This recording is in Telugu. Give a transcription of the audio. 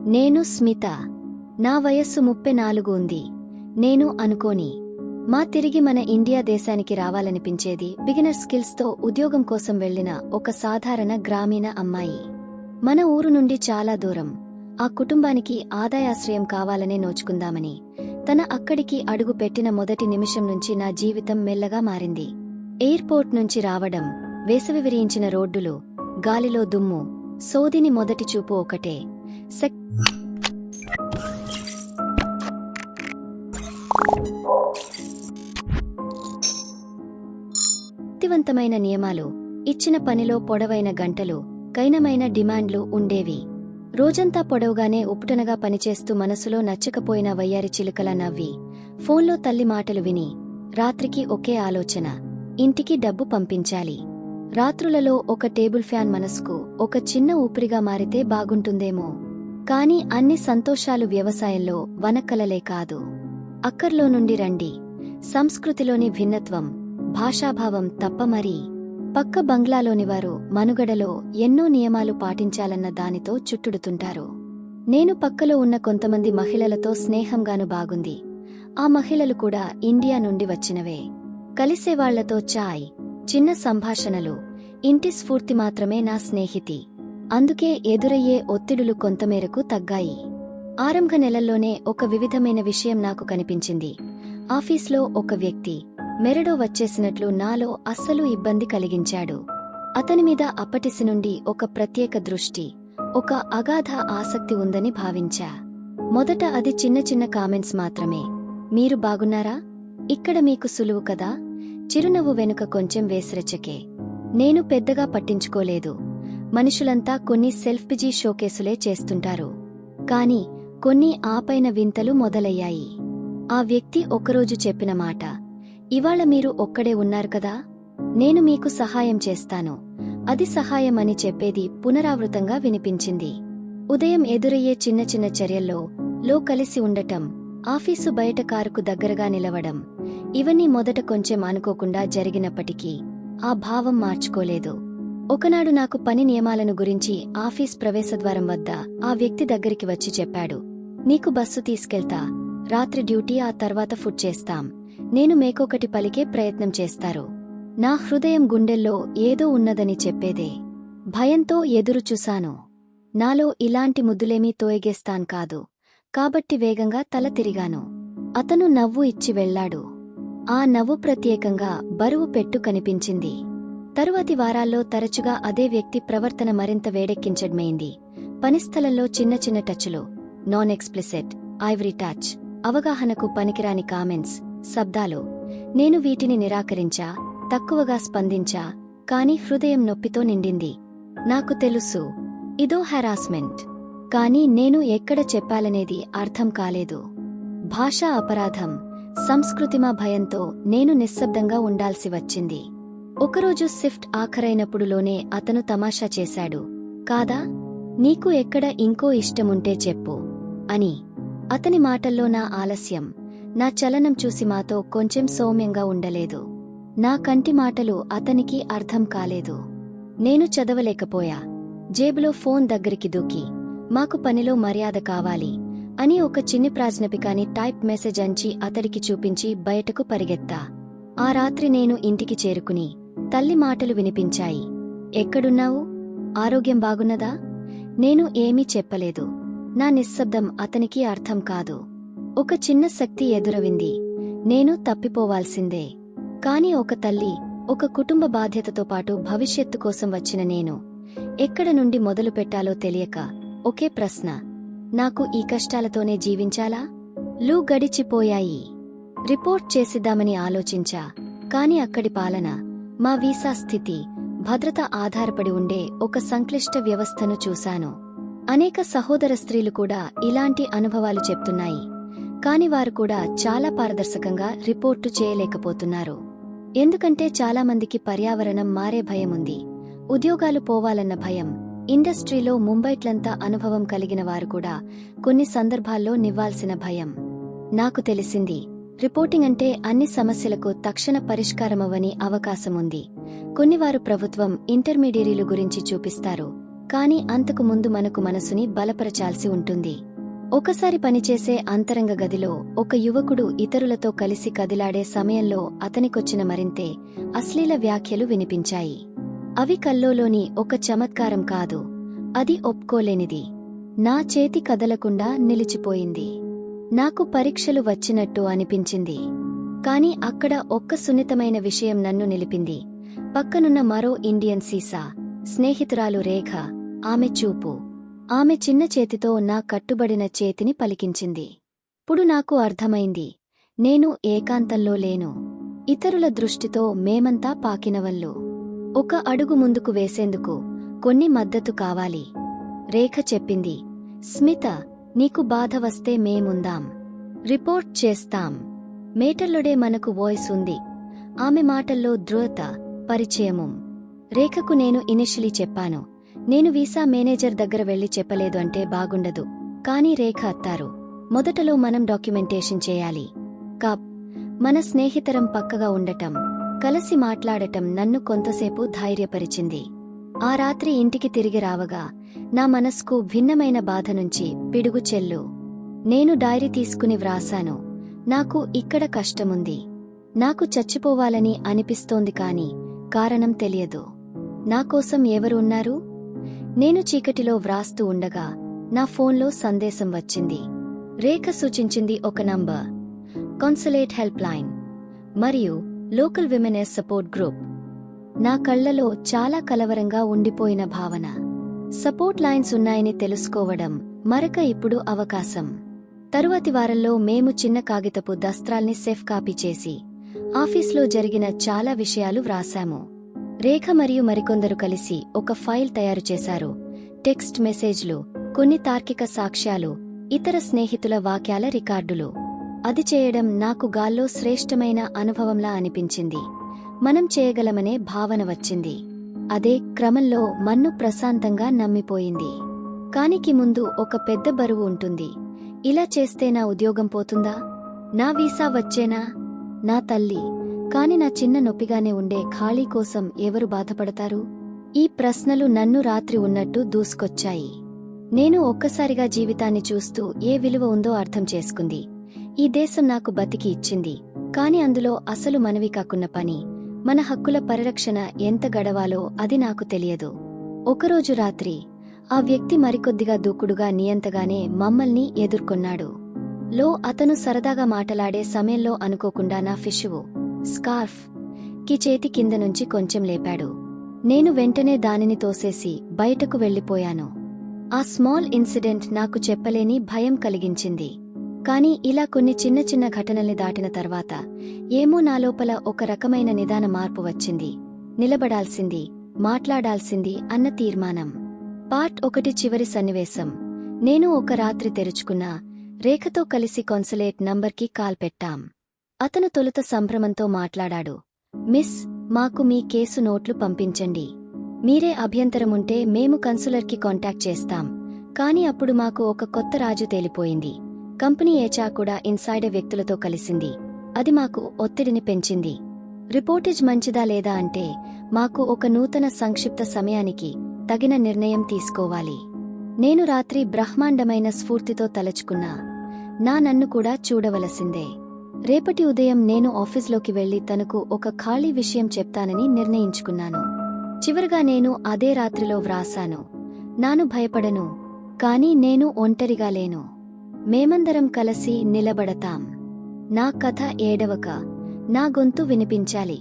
నేను స్మిత. నా వయస్సు ముప్పై నాలుగు ఉంది. నేను అనుకోని. మా తిరిగి మన ఇండియా దేశానికి రావాలనిపించేది బిగినర్ స్కిల్స్తో ఉద్యోగం కోసం వెళ్ళిన ఒక సాధారణ గ్రామీణ అమ్మాయి. మన ఊరు నుండి చాలా దూరం. ఆ కుటుంబానికి ఆదాయాశ్రయం కావాలనే నోచుకుందామని. తన అక్కడికి అడుగు పెట్టిన మొదటి నిమిషం నుంచి నా జీవితం మెల్లగా మారింది. ఎయిర్పోర్ట్ నుంచి రావడం వేసవి విరియించిన రోడ్డులు గాలిలో దుమ్ము సోదిని మొదటి చూపు ఒకటే. సెక్ శక్తివంతమైన నియమాలు ఇచ్చిన పనిలో పొడవైన గంటలు కైనమైన డిమాండ్లు ఉండేవి. రోజంతా పొడవుగానే ఉప్పుటనగా పనిచేస్తూ మనసులో నచ్చకపోయిన వయ్యారి చిలుకల నవ్వి ఫోన్లో తల్లి మాటలు విని రాత్రికి ఒకే ఆలోచన ఇంటికి డబ్బు పంపించాలి. రాత్రులలో ఒక టేబుల్ ఫ్యాన్ మనసుకు ఒక చిన్న ఊపిరిగా మారితే బాగుంటుందేమో. కాని అన్ని సంతోషాలు వ్యవసాయంలో వనక్కలలే కాదు. అక్కర్లో నుండి రండి. సంస్కృతిలోని భిన్నత్వం భాషాభావం తప్ప మరీ. పక్క బంగ్లాలోని వారు మనుగడలో ఎన్నో నియమాలు పాటించాలన్న దానితో చుట్టుడుతుంటారు. నేను పక్కలో ఉన్న కొంతమంది మహిళలతో స్నేహంగాను బాగుంది. ఆ మహిళలు కూడా ఇండియా నుండి వచ్చినవే. కలిసేవాళ్ళతో చాయ్ చిన్న సంభాషణలు ఇంటి స్ఫూర్తి మాత్రమే నా స్నేహితి. అందుకే ఎదురయ్యే ఒత్తిడులు కొంతమేరకు తగ్గాయి. ఆరంభ నెలల్లోనే ఒక వివిధమైన విషయం నాకు కనిపించింది. ఆఫీస్లో ఒక వ్యక్తి మెరడో వచ్చేసినట్లు నాలో అస్సలు ఇబ్బంది కలిగించాడు. అతని మీద అప్పటిసి నుండి ఒక ప్రత్యేక దృష్టి ఒక అగాధ ఆసక్తి ఉందని భావించా. మొదట అది చిన్న చిన్న కామెంట్స్ మాత్రమే. మీరు బాగున్నారా? ఇక్కడ మీకు సులువు కదా? చిరునవ్వు వెనుక కొంచెం వేసిరచకే. నేను పెద్దగా పట్టించుకోలేదు. మనుషులంతా కొన్ని సెల్ఫ్బిజీ షోకేసులే చేస్తుంటారు. కాని కొన్ని ఆపైన వింతలు మొదలయ్యాయి. ఆ వ్యక్తి ఒకరోజు చెప్పిన మాట ఇవాళ మీరు ఒక్కడే ఉన్నారు కదా? నేను మీకు సహాయం చేస్తాను. అది సహాయం అని చెప్పేది పునరావృతంగా వినిపించింది. ఉదయం ఎదురయ్యే చిన్న చిన్న చర్యల్లో లో కలిసి ఉండటం ఆఫీసు బయట కారుకు దగ్గరగా నిలవడం ఇవన్నీ మొదట కొంచెం అనుకోకుండా జరిగినప్పటికీ ఆ భావం మార్చుకోలేదు. ఒకనాడు నాకు పని నియమాలను గురించి ఆఫీస్ ప్రవేశద్వారం వద్ద ఆ వ్యక్తి దగ్గరికి వచ్చి చెప్పాడు. నీకు బస్సు తీసుకెళ్తా. రాత్రి డ్యూటీ ఆ తర్వాత ఫుడ్ చేస్తాం. నేను మేకొకటి పలికే ప్రయత్నం చేస్తారు. నా హృదయం గుండెల్లో ఏదో ఉన్నదని చెప్పేదే. భయంతో ఎదురు చూశాను. నాలో ఇలాంటి ముద్దులేమీ తోయగేస్తాన్ కాదు. కాబట్టి వేగంగా తల తిరిగాను. అతను నవ్వు ఇచ్చి వెళ్ళాడు ఆ నవ్వు ప్రత్యేకంగా బరువు పెట్టు కనిపించింది. తరువాతి వారాల్లో తరచుగా అదే వ్యక్తి ప్రవర్తన మరింత వేడెక్కించడమైంది. పనిస్థలంలో చిన్న చిన్న టచ్లు నాన్ ఎక్స్ప్లిసిట్ ఐవరీ టచ్ అవగాహనకు పనికిరాని కామెంట్స్ శబ్దాలు. నేను వీటిని నిరాకరించా తక్కువగా స్పందించా కాని హృదయం నొప్పితో నిండింది. నాకు తెలుసు ఇదో హెరాస్మెంట్ కాని నేను ఎక్కడ చెప్పాలనేది అర్థం కాలేదు. భాషా అపరాధం సంస్కృతిమా భయంతో నేను నిశ్శబ్దంగా ఉండాల్సి వచ్చింది. ఒకరోజు సిఫ్ట్ ఆఖరైనప్పుడులోనే అతను తమాషా చేశాడు. కాదా? నీకు ఎక్కడ ఇంకో ఇష్టముంటే చెప్పు. అని. అతని మాటల్లో నా ఆలస్యం. నా చలనం చూసి మాతో కొంచెం సౌమ్యంగా ఉండలేదు. నా కంటి మాటలు అతనికి అర్థం కాలేదు. నేను చదవలేకపోయా. జేబులో ఫోన్ దగ్గరికి దూకి. మాకు పనిలో మర్యాద కావాలి అని ఒక చిన్ని ప్రాజ్ఞపికాని టైప్ మెసేజ్ అంచి అతడికి చూపించి బయటకు పరిగెత్తా. ఆ రాత్రి నేను ఇంటికి చేరుకుని తల్లి మాటలు వినిపించాయి. ఎక్కడున్నావు? ఆరోగ్యం బాగున్నదా? నేను ఏమీ చెప్పలేదు. నా నిశ్శబ్దం అతనికి అర్థం కాదు. ఒక చిన్న శక్తి ఎదురవింది. నేను తప్పిపోవాల్సిందే. కాని ఒక తల్లి ఒక కుటుంబ బాధ్యతతో పాటు భవిష్యత్తు కోసం వచ్చిన నేను. ఎక్కడ నుండి మొదలు పెట్టాలో తెలియక ఒకే ప్రశ్న. నాకు ఈ కష్టాలతోనే జీవించాలా? లూ గడిచిపోయాయి. రిపోర్ట్ చేసిద్దామని ఆలోచించా. కాని అక్కడి పాలన మా వీసా స్థితి భద్రత ఆధారపడి ఉండే ఒక సంక్లిష్ట వ్యవస్థను చూశాను. అనేక సహోదర స్త్రీలు కూడా ఇలాంటి అనుభవాలు చెప్తున్నాయి. కాని వారు కూడా చాలా పారదర్శకంగా రిపోర్టు చేయలేకపోతున్నారు. ఎందుకంటే చాలామందికి పర్యావరణం మారే భయముంది ఉద్యోగాలు పోవాలన్న భయం ఇండస్ట్రీలో ముంబైట్లంతా అనుభవం కలిగిన వారు కూడా కొన్ని సందర్భాల్లో నివ్వాల్సిన భయం. నాకు తెలిసింది రిపోర్టింగ్ అంటే అన్ని సమస్యలకు తక్షణ పరిష్కారమవని అవకాశముంది. కొన్నివారు ప్రభుత్వం ఇంటర్మీడియరీలు గురించి చూపిస్తారు కాని అంతకు ముందు మనకు మనసుని బలపరచాల్సి ఉంటుంది. ఒకసారి పనిచేసే అంతరంగ గదిలో ఒక యువకుడు ఇతరులతో కలిసి కదిలాడే సమయంలో అతనికొచ్చిన మరింతే అశ్లీల వ్యాఖ్యలు వినిపించాయి. అవి కల్లోలోని ఒక చమత్కారం కాదు. అది ఒప్పుకోలేనిది. నా చేతి కదలకుండా నిలిచిపోయింది. నాకు పరీక్షలు వచ్చినట్టు అనిపించింది. కాని అక్కడ ఒక్క సున్నితమైన విషయం నన్ను నిలిపింది. పక్కనున్న మరో ఇండియన్ సీసా. స్నేహితురాలు రేఖ ఆమె చూపు. ఆమె చిన్న చేతితో నా కట్టుబడిన చేతిని పలికించింది. ఇప్పుడు నాకు అర్థమైంది. నేను ఏకాంతంలో లేను. ఇతరుల దృష్టితో మేమంతా పాకినవల్లు ఒక అడుగు ముందుకు వేసేందుకు కొన్ని మద్దతు కావాలి. రేఖ చెప్పింది. స్మిత నీకు బాధ వస్తే మేముందాం. రిపోర్ట్ చేస్తాం. మేటల్లుడే మనకు వాయిస్ ఉంది. ఆమె మాటల్లో ధృవత పరిచయము. రేఖకు నేను ఇనిషియలీ చెప్పాను. నేను వీసా మేనేజర్ దగ్గర వెళ్ళి చెప్పలేదు అంటే బాగుండదు. కానీ రేఖ అత్తారు మొదటలో మనం డాక్యుమెంటేషన్ చేయాలి. కాప్ మన స్నేహితరం పక్కగా ఉండటం కలిసి మాట్లాడటం నన్ను కొంతసేపు ధైర్యపరిచింది. ఆ రాత్రి ఇంటికి తిరిగి రావగా నా మనస్కు భిన్నమైన బాధ నుంచి పిడుగు చెల్లు. నేను డైరీ తీసుకుని వ్రాసాను నాకు ఇక్కడ కష్టముంది. నాకు చచ్చిపోవాలని అనిపిస్తోంది కాని కారణం తెలియదు. నాకోసం ఎవరు ఉన్నారు నేను చీకటిలో వ్రాస్తూ ఉండగా నా ఫోన్లో సందేశం వచ్చింది. రేఖ సూచించింది ఒక నంబర్. కాన్సులేట్ హెల్ప్ లైన్ మరియు లోకల్ విమెనెస్ సపోర్ట్ గ్రూప్ నా కళ్ళలో చాలా కలవరంగా ఉండిపోయిన భావన. సపోర్ట్ లైన్స్ ఉన్నాయని తెలుసుకోవడం మరక ఇప్పుడు అవకాశం. తరువాతి వారంలో మేము చిన్న కాగితపు దస్త్రాల్ని సెఫ్ కాపీ చేసి ఆఫీస్లో జరిగిన చాలా విషయాలు వ్రాశాము. రేఖ మరియు మరికొందరు కలిసి ఒక ఫైల్ తయారు చేశారు. టెక్స్ట్ మెసేజ్లు కొన్ని తార్కిక సాక్ష్యాలు ఇతర స్నేహితుల వాక్యాల రికార్డులు. అది చేయడం నాకు గాల్లో శ్రేష్టమైన అనుభవంలా అనిపించింది. మనం చేయగలమనే భావన వచ్చింది. అదే క్రమంలో మన్ను ప్రశాంతంగా నమ్మిపోయింది. కానికి ముందు ఒక పెద్ద బరువు ఉంటుంది. ఇలా చేస్తే నా ఉద్యోగం పోతుందా? నా వీసా వచ్చేనా? నా తల్లి కాని నా చిన్న నొప్పిగానే ఉండే ఖాళీ కోసం ఎవరు బాధపడతారు? ఈ ప్రశ్నలు నన్ను రాత్రి ఉన్నట్టు దూసుకొచ్చాయి. నేను ఒక్కసారిగా జీవితాన్ని చూస్తూ ఏ విలువ ఉందో అర్థం చేసుకుంది. ఈ దేశం నాకు బతికి ఇచ్చింది. కాని అందులో అసలు మనవి కాకున్న పని మన హక్కుల పరిరక్షణ ఎంత గడవాలో అది నాకు తెలియదు. ఒకరోజు రాత్రి ఆ వ్యక్తి మరికొద్దిగా దూకుడుగా నియంతగానే మమ్మల్ని ఎదుర్కొన్నాడు. లో అతను సరదాగా మాటలాడే సమయంలో అనుకోకుండా నా ఫిషువు స్కార్ఫ్. కి చేతి కింద నుంచి కొంచెం లేపాడు. నేను వెంటనే దానిని తోసేసి బయటకు వెళ్ళిపోయాను. ఆ స్మాల్ ఇన్సిడెంట్ నాకు చెప్పలేని భయం కలిగించింది. కాని ఇలా కొన్ని చిన్న చిన్న ఘటనల్ని దాటిన తర్వాత ఏమో నా లోపల ఒక రకమైన నిదాన మార్పు వచ్చింది. నిలబడాల్సింది మాట్లాడాల్సింది అన్న తీర్మానం. పార్ట్ ఒకటి చివరి సన్నివేశం. నేను ఒక రాత్రి తెరుచుకున్నా రేఖతో కలిసి కాన్సులేట్ నంబర్కి కాల్ పెట్టాం. అతను తొలుత సంభ్రమంతో మాట్లాడాడు. మిస్ మాకు మీ కేసు నోట్లు పంపించండి. మీరే అభ్యంతరముంటే మేము కన్సులర్కి కాంటాక్ట్ చేస్తాం. కాని అప్పుడు మాకు ఒక కొత్త రాజు తేలిపోయింది. కంపెనీ ఏచా కూడా ఇన్సైడర్ వ్యక్తులతో కలిసింది. అది మాకు ఒత్తిడిని పెంచింది. రిపోర్టేజ్ మంచిదా లేదా అంటే మాకు ఒక నూతన సంక్షిప్త సమయానికి తగిన నిర్ణయం తీసుకోవాలి. నేను రాత్రి బ్రహ్మాండమైన స్ఫూర్తితో తలచుకున్నా. నా నన్ను కూడా చూడవలసిందే. రేపటి ఉదయం నేను ఆఫీస్లోకి వెళ్ళి తనకు ఒక ఖాళీ విషయం చెప్తానని నిర్ణయించుకున్నాను. చివరగా నేను అదే రాత్రిలో వ్రాసాను నాను భయపడను కాని నేను ఒంటరిగా లేను. మేమందరం కలిసి నిలబడతాం. నా కథ ఏడవక నా గొంతు వినిపించాలి.